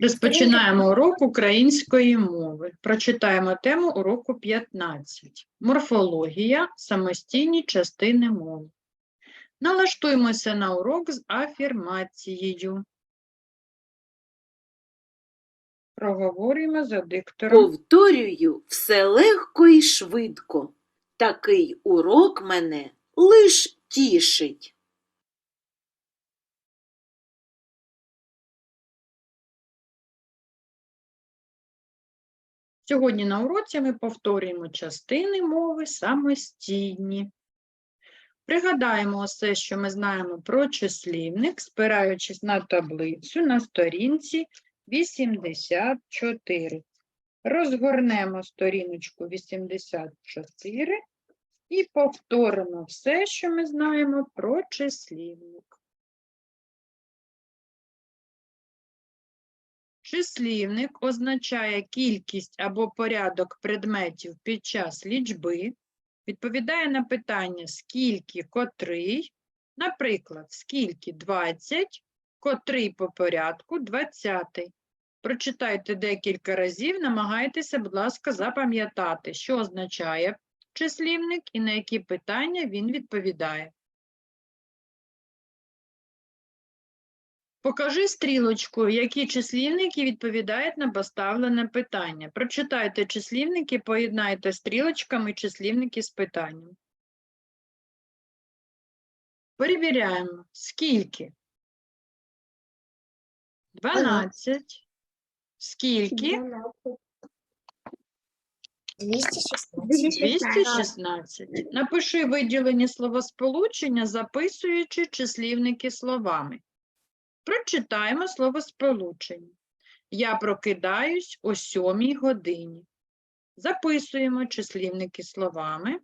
Розпочинаємо урок української мови. Прочитаємо тему уроку 15. Морфологія, самостійні частини мови. Налаштуємося на урок з афірмацією. Проговорюємо за диктором. Повторюю все легко і швидко. Такий урок мене лиш тішить. Сьогодні на уроці ми повторюємо частини мови самостійні. Пригадаємо все, що ми знаємо про числівник, спираючись на таблицю на сторінці 84. Розгорнемо сторіночку 84 і повторимо все, що ми знаємо про числівник. Числівник означає кількість або порядок предметів під час лічби, відповідає на питання скільки котрий, наприклад, скільки 20, котрий по порядку 20. Прочитайте декілька разів, намагайтеся, будь ласка, запам'ятати, що означає числівник і на які питання він відповідає. Покажи стрілочку, які числівники відповідають на поставлене питання. Прочитайте числівники, поєднайте стрілочками числівники з питанням. Перевіряємо, скільки? 12. Скільки? 216. 216. Напиши виділені словосполучення, записуючи числівники словами. Прочитаємо словосполучення. Я прокидаюсь о 7 годині. Записуємо числівники словами.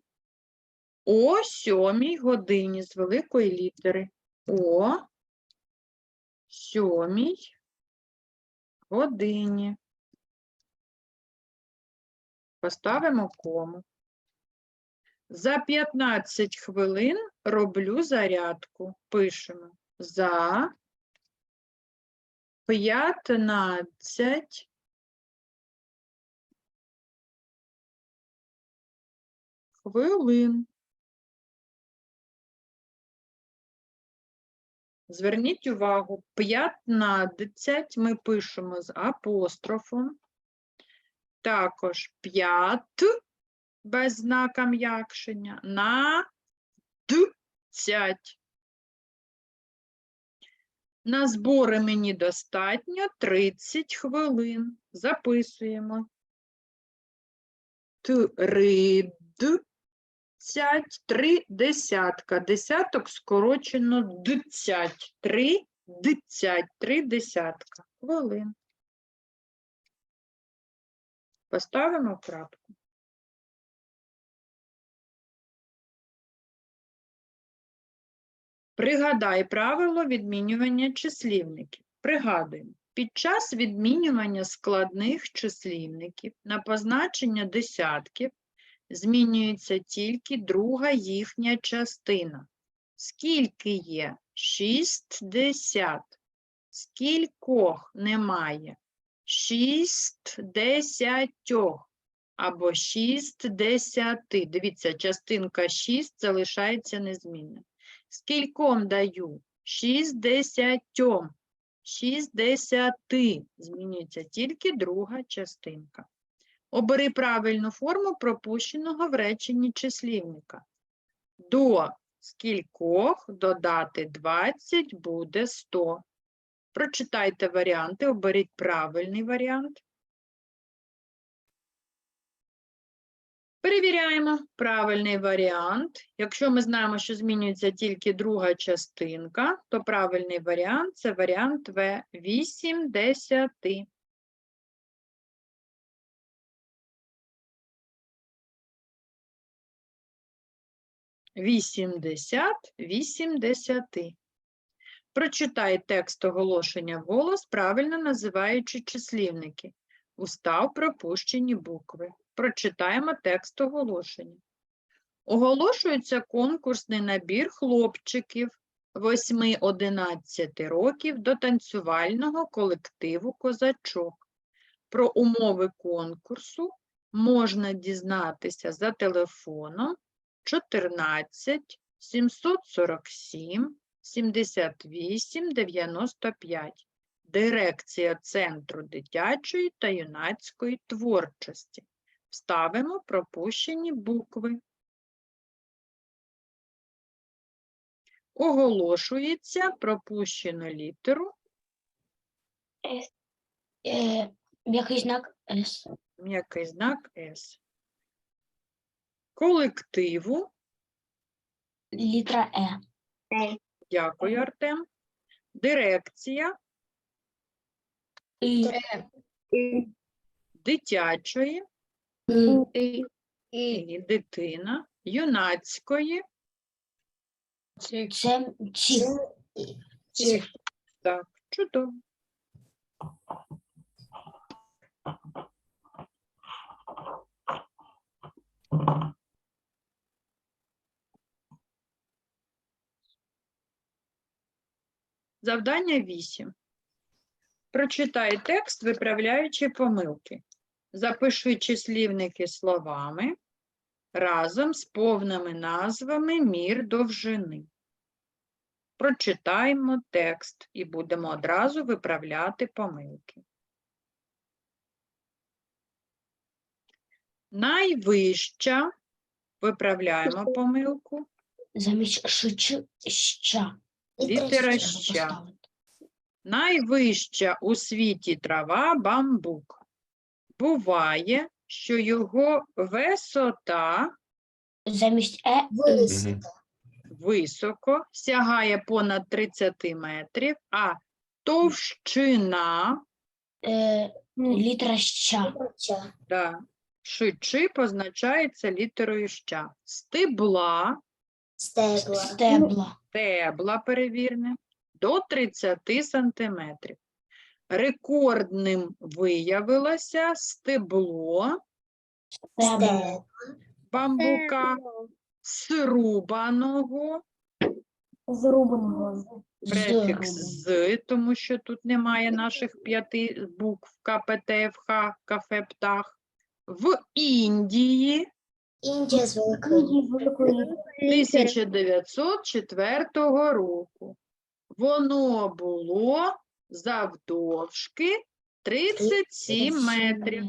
О 7 годині з великої літери. О 7 годині. Поставимо кому. За 15 хвилин роблю зарядку. Пишемо за 15 хвилин. Зверніть увагу, 15 ми пишемо з апострофом. Також 5 без знака м'якшення на 10. На збори мені достатньо 30 хвилин. Записуємо. Тридцять, три десятка. Десяток скорочено дцять. Три дцять, три десятка. Хвилин. Поставимо крапку. Пригадай правило відмінювання числівників. Пригадуємо, під час відмінювання складних числівників на позначення десятків змінюється тільки друга їхня частина. Скільки є? Шістдесят. Скількох немає? Шістдесятьох або шістдесяти. Дивіться, частинка 6 залишається незмінною. Скільком даю? Шістдесятьом. Шістдесяти. Змінюється тільки друга частинка. Обери правильну форму пропущеного в реченні числівника. До скількох додати 20 буде 100. Прочитайте варіанти, оберіть правильний варіант. Перевіряємо правильний варіант. Якщо ми знаємо, що змінюється тільки друга частинка, то правильний варіант це варіант В 80. Вісімдесят вісімдесяти. Прочитай текст оголошення вголос, правильно називаючи числівники. Устав пропущені букви. Прочитаємо текст оголошення. Оголошується конкурсний набір хлопчиків 8-11 років до танцювального колективу Козачок. Про умови конкурсу можна дізнатися за телефоном 14 747 78 95. Дирекція Центру дитячої та юнацької творчості. Вставимо пропущені букви. Оголошується пропущену літеру Е, М'який знак С. м'який знак С. Колективу, Літра Е. дякую, Артем. Дирекція І. дитячої І. і дитина, юнацької, Це так, чудово. Завдання 8. Прочитай текст, виправляючи помилки. Запиши числівники словами разом з повними назвами мір довжини. Прочитаємо текст і будемо одразу виправляти помилки. Найвища, виправляємо помилку, Замість шич ща. літера ща. Найвища у світі трава бамбук. Буває, що його висота Замість Е. високо сягає понад 30 метрів, а товщина Е, літера ща. да, шичи позначається літерою ща. Стебла, Стебла. стебла перевірне, до 30 сантиметрів. Рекордним виявилося стебло Стебла. бамбука срубаного, Зрубаного. префікс з, тому що тут немає наших п'яти букв КПТ, ФХ, кафе, птах. В Індії Індія з великої. 1904 року. Воно було завдовжки 37 метрів.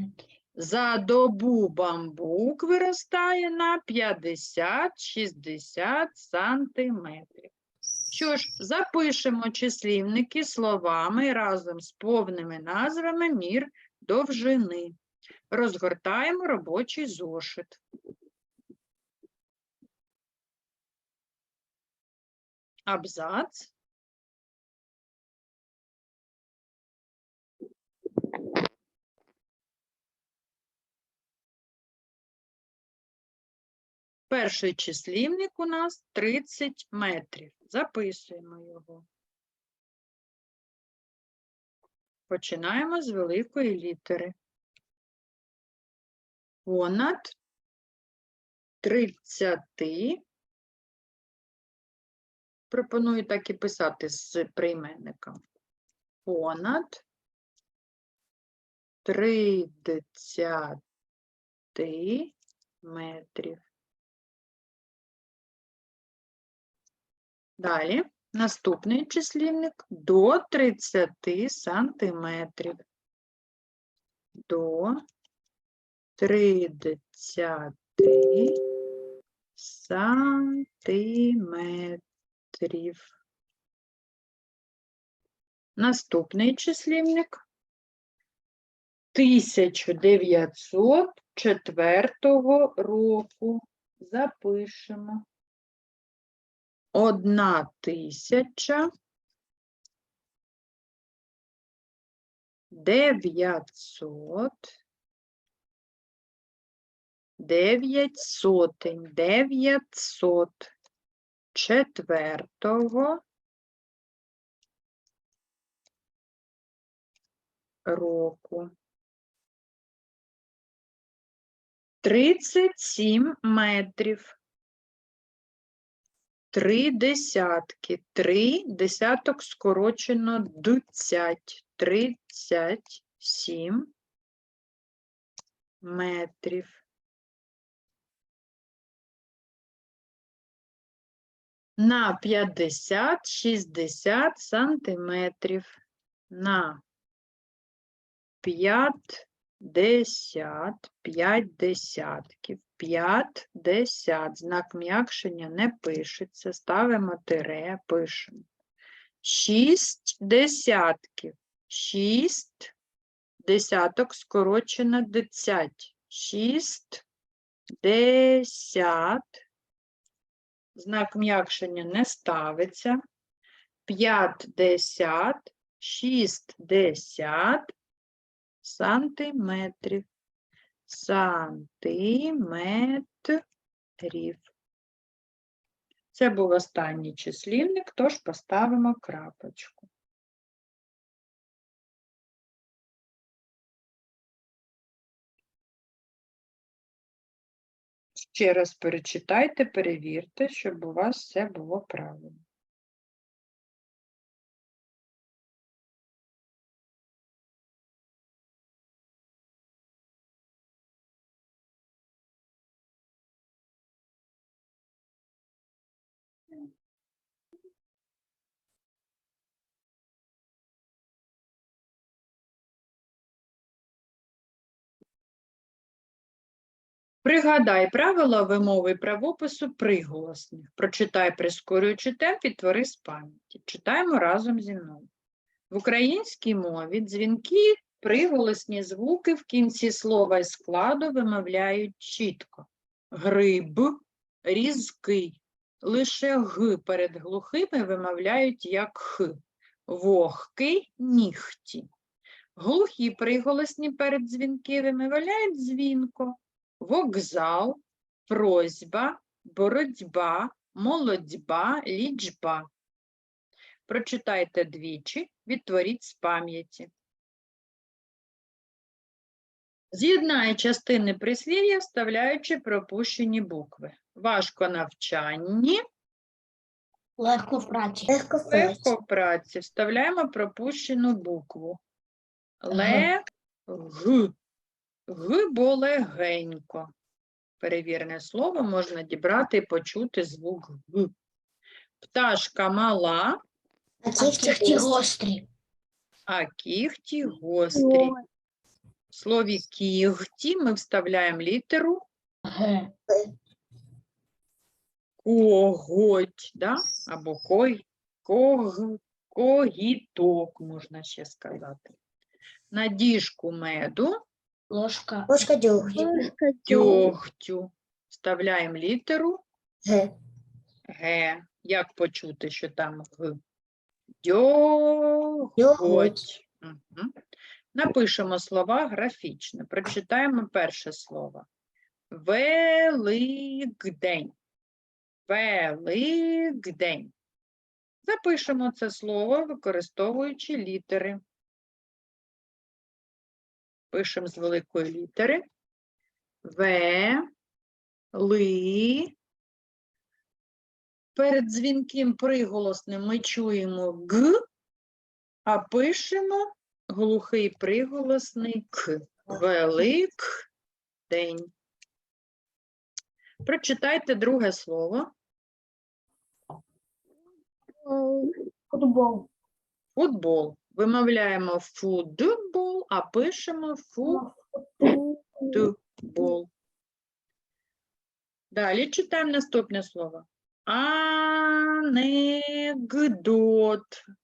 За добу бамбук виростає на 50-60 сантиметрів. Що ж, запишемо числівники словами разом з повними назвами мір довжини. Розгортаємо робочий зошит. Абзац. Перший числівник у нас 30 метрів. Записуємо його. Починаємо з великої літери. Понад 30. Пропоную так і писати з прийменником. Понад 30 метрів. Далі наступний числівник до 30 сантиметрів. До 30 сантиметрів. Наступний числівник 1904 року. Запишемо. Одна тисяча дев'ятсот дев'ять сотень дев'ятсот четвертого року. Тридцять сім метрів. Три десятки. Три десяток скорочено дуцять. Тридцять сім метрів. На 50-60 сантиметрів. На 50, 5 десятків, 50, знак м'якшення не пишеться, ставимо тире, пишемо. 6 десятків, 6 десяток скорочено десять, 6 десят, знак м'якшення не ставиться, 50, 60 сантиметрів. Сантиметрів. Це був останній числівник, тож поставимо крапочку. Ще раз перечитайте, перевірте, щоб у вас все було правильно. Пригадай правила вимови правопису приголосних. Прочитай, прискорюючи темп і твори з пам'яті. Читаємо разом зі мною. В українській мові дзвінки приголосні звуки в кінці слова і складу вимовляють чітко. Гриб, різкий. Лише г перед глухими вимовляють як х. Вогкий нігті. Глухі приголосні перед дзвінки вимовляють дзвінко вокзал, просьба, боротьба, молодьба, лічба. Прочитайте двічі, відтворіть з пам'яті. З'єднай частини прислів'я, вставляючи пропущені букви. Важко навчанні, Легко в праці. Легко в легко в праці. Вставляємо пропущену букву. Ле, г. Г, бо легенько. Перевірне слово можна дібрати і почути звук Г. Пташка мала, А кіхті гострі. а кігті гострі. В слові кігті ми вставляємо літеру Г. коготь, да? або кой, ког, когіток, можна ще сказати. На діжку меду Ложка. Ложка дьогтю. дьогтю вставляємо літеру Г. Г. Як почути, що там Г? Дьоготь. Мгм. Напишемо слова графічно. Прочитаємо перше слово. Великдень. Великдень. Запишемо це слово, використовуючи літери. Пишемо з великої літери. В, ли. Перед дзвінким приголосним ми чуємо г, а пишемо глухий приголосний к. Велик день. Прочитайте друге слово. Футбол. Футбол. Вимовляємо футбол, а пишемо футбол. Далі читаємо наступне слово. Анекдот.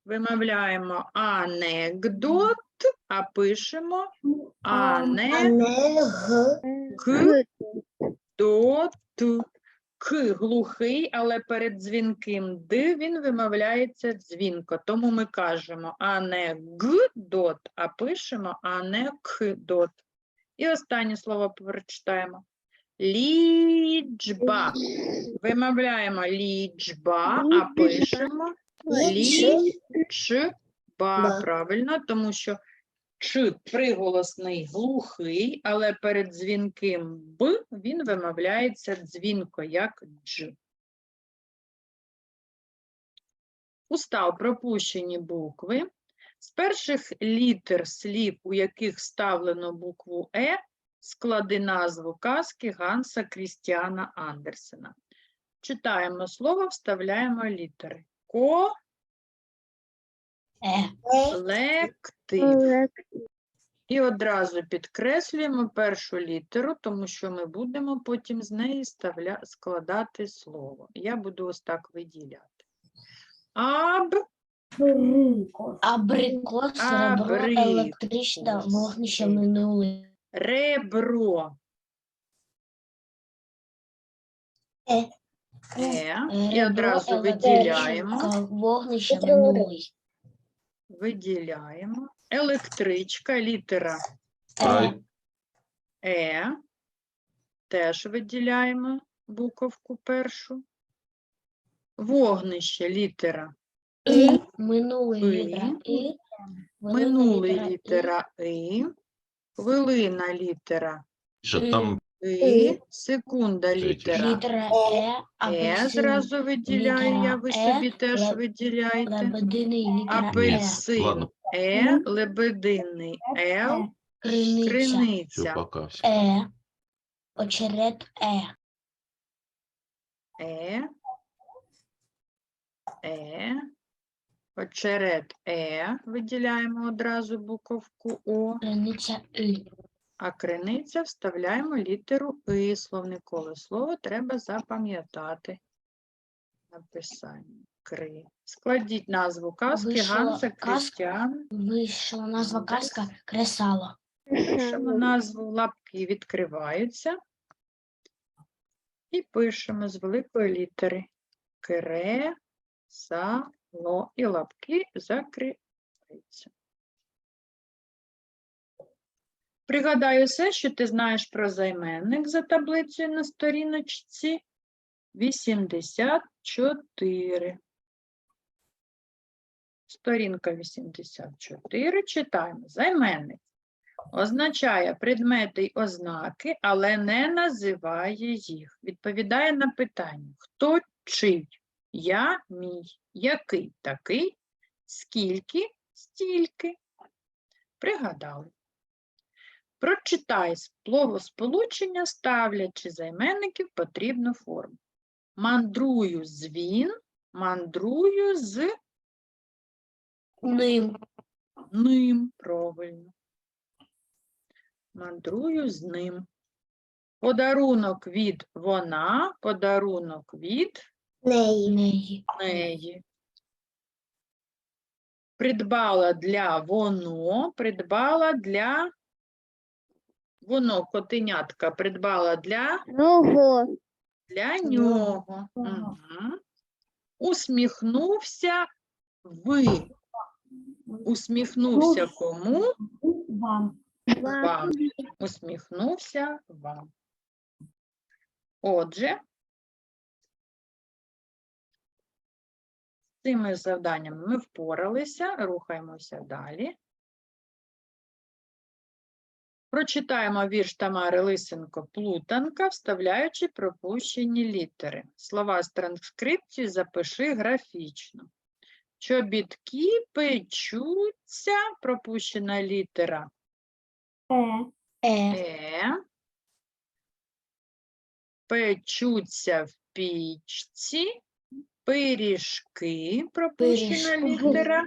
Вимовляємо анекдот, а пишемо анекдот. К глухий, але перед дзвінким д він вимовляється дзвінко. Тому ми кажемо анекдот, а пишемо анекдот. І останнє слово прочитаємо. Лічба. Вимовляємо лічба, а пишемо лічба. Правильно, тому що ч приголосний глухий, але перед дзвінким б він вимовляється дзвінко, як дж. Устав пропущені букви. З перших літер слів, у яких ставлено букву Е, склади назву казки Ганса Крістіана Андерсена. Читаємо слово, вставляємо літери. Е. Колектив. І одразу підкреслюємо першу літеру, тому що ми будемо потім з неї ставля... складати слово. Я буду ось так виділяти. Аб, Абрикос, ребро, електричне Абрикос. вогнище минуле. ребро. Е. Е. І Ребро, одразу електричне виділяємо. Вогнище минулий. Виділяємо. Електричка, літера Е. Е. Теж виділяємо буковку першу. Вогнище, літера І. Минулий літера І. Минулий літера І. хвилина літера Що там І, секунда літера Літера Е. Е, Апельсин. зразу виділяю я, літера ви Е, собі теж ле- виділяйте. Лебединий літера Е. Апельсин Ладно. Е, лебединий Л, Криниця. все криниця пока все. Е. Очерет Е. Е, Е, очерет Е, виділяємо одразу буковку О. Криниця І. А криниця вставляємо літеру И. Словникове слово треба запам'ятати. Написання. Кри. Складіть назву казки Вийшла Ганса казка. Крістіана. Вийшла назва казка Кресало. Пишемо назву, лапки відкриваються. І пишемо з великої літери. Кре, са, ло. І лапки закриваються. Пригадай усе, що ти знаєш про займенник за таблицею на сторіночці 84. Сторінка 84. Читаємо. Займенник означає предмети й ознаки, але не називає їх. Відповідає на питання: хто чий? Я мій. Який такий? Скільки? Стільки. Пригадали. Прочитай словосполучення, ставлячи займенників потрібну форму. Мандрую з він, мандрую з Ним. ним. Правильно. Мандрую з ним. Подарунок від вона, подарунок від Неї. неї. Придбала для воно, придбала для воно, котенятка, придбала для Ого. для Нього. нього. Нього. Усміхнувся ви. Усміхнувся кому? Вам. Вам. Усміхнувся вам. Отже, з цими завданнями ми впоралися, рухаємося далі. Прочитаємо вірш Тамари Лисенко «Плутанка», вставляючи пропущені літери. Слова з транскрипції запиши графічно. Чобітки печуться, пропущена літера Е. Е. Печуться в пічці, пиріжки, пропущена Пиріжки. літера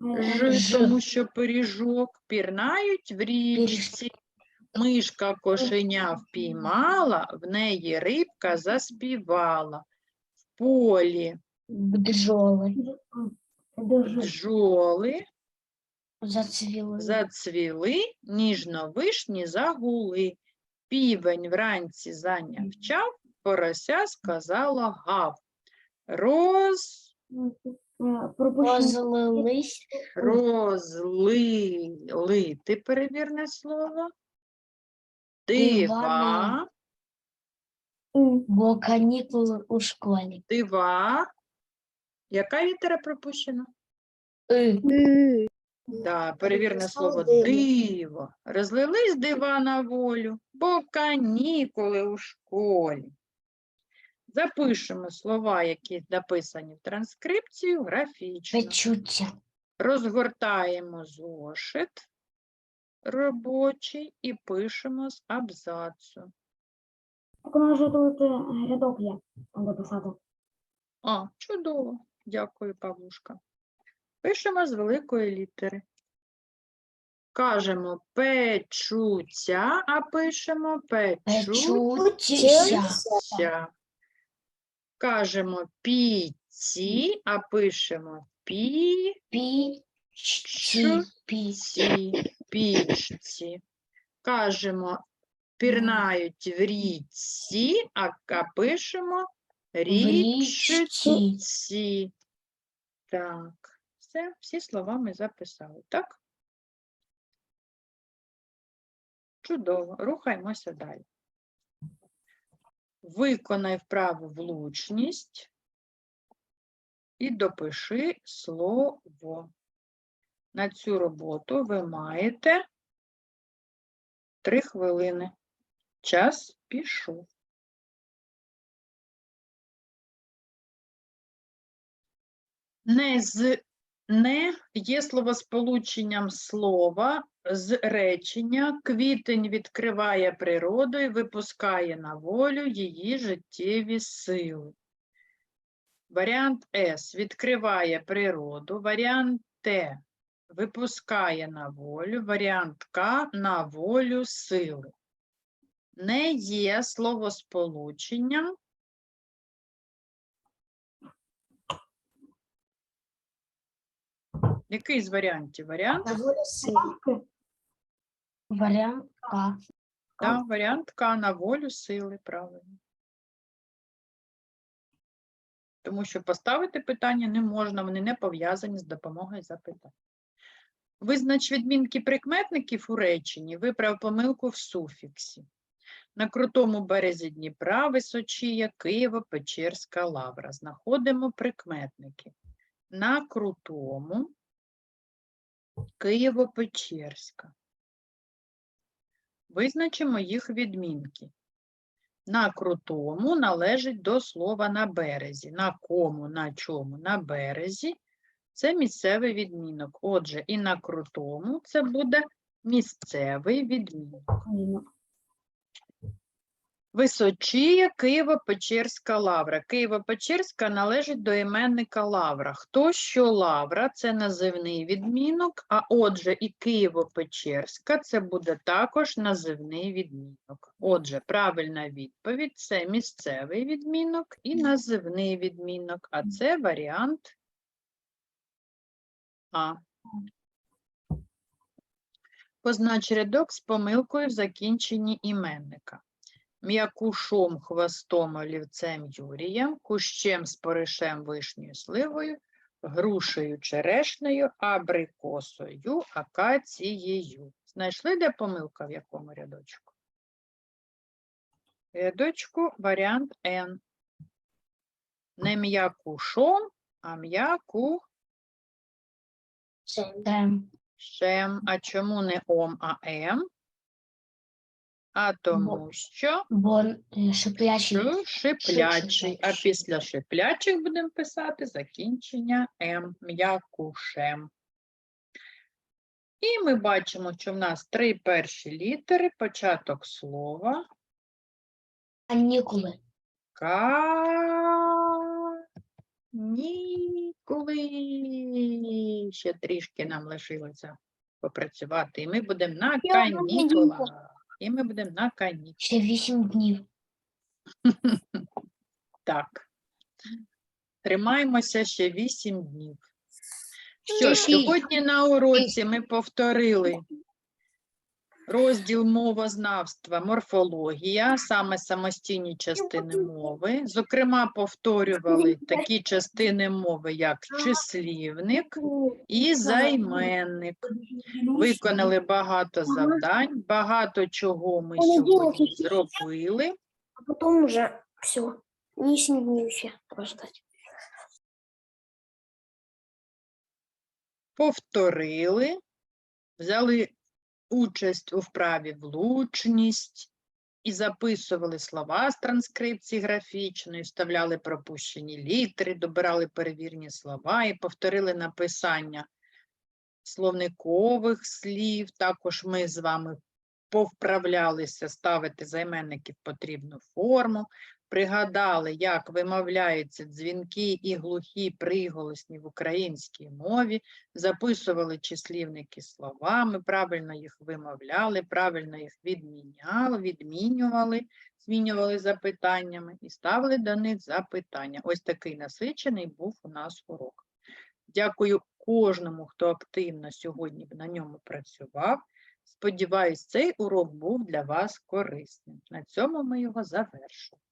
Ж, Ж. тому що пиріжок пірнають в річці. Мишка кошеня впіймала, в неї рибка заспівала. В полі Бджоли. бджоли Зацвіли. зацвіли, ніжно-вишні загули. Півень вранці зайнявчав, порося сказала гав. Роз, Розлились. розлили, ти перевірне слово. Дива. Бо канікули у школі. дива. Яка літера пропущена? И. Да, перевірне слово диво. диво. Розлились дива на волю, бо канікули у школі. Запишемо слова, які написані в транскрипцію, графічно. Печуться. Розгортаємо зошит робочий і пишемо з абзацу. Так у нас же тут е, рядок є, там де писати. А, чудово. Дякую, Павлушка. Пишемо з великої літери. Кажемо печуться, а пишемо печуться. Печуться. Кажемо піці, а пишемо пі. Пі. Ці, пічці. Кажемо, пірнають в річці, а, пишемо річці. Так, все, всі слова ми записали, так? Чудово, рухаємося далі. Виконай вправу влучність і допиши слово. На цю роботу ви маєте 3 хвилини. Час пішов. Не з не є словосполученням слова з речення квітень відкриває природу і випускає на волю її життєві сили. Варіант С відкриває природу, варіант Т випускає на волю, варіант К на волю сили. Не є словосполученням Який з варіантів? Варіант? Варіант К. Так, варіант К на волю сили, правильно. Тому що поставити питання не можна, вони не пов'язані з допомогою запитань. Визнач відмінки прикметників у реченні, виправ помилку в суфіксі. На крутому березі Дніпра, Височія, Києво-Печерська лавра. Знаходимо прикметники. На крутому Києво-Печерська. Визначимо їх відмінки. На крутому належить до слова на березі. На кому, на чому, на березі це місцевий відмінок. Отже, і на крутому це буде місцевий відмінок. Височіє Києво-Печерська лавра. Києво-Печерська належить до іменника лавра. Хто що лавра це називний відмінок, а отже, і Києво-Печерська це буде також називний відмінок. Отже, правильна відповідь це місцевий відмінок і називний відмінок, а це варіант А. Познач рядок з помилкою в закінченні іменника м'якушом, хвостом, олівцем Юрієм, кущем, споришем, вишнею, сливою, грушею, черешнею, абрикосою, акацією. Знайшли, де помилка в якому рядочку? Рядочку варіант N. Не м'якушом, а м'яку шем. А чому не ом, а ем? А тому що Бо е, шиплячий. Що шиплячий, а після шиплячих будемо писати закінчення М, м'якушем. І ми бачимо, що в нас три перші літери, початок слова, Канікули. канікули. Ще трішки нам лишилося попрацювати, і ми будемо на канікулах. І ми будемо на канікулах. Ще вісім днів. Так. Тримаємося ще 8 днів. Що ж, сьогодні на уроці ми повторили розділ мовознавства, морфологія, саме самостійні частини мови. Зокрема, повторювали такі частини мови, як числівник і займенник. Виконали багато завдань, багато чого ми сьогодні зробили. А потом уже все. Днів прождать. повторили, взяли участь у вправі влучність, і записували слова з транскрипції графічної, вставляли пропущені літери, добирали перевірні слова і повторили написання словникових слів. Також ми з вами повправлялися ставити займенники в потрібну форму, пригадали, як вимовляються дзвінки і глухі приголосні в українській мові, записували числівники словами, правильно їх вимовляли, правильно їх відміняли, відмінювали, змінювали запитаннями і ставили до них запитання. Ось такий насичений був у нас урок. Дякую кожному, хто активно сьогодні на ньому працював. Сподіваюсь, цей урок був для вас корисним. На цьому ми його завершуємо.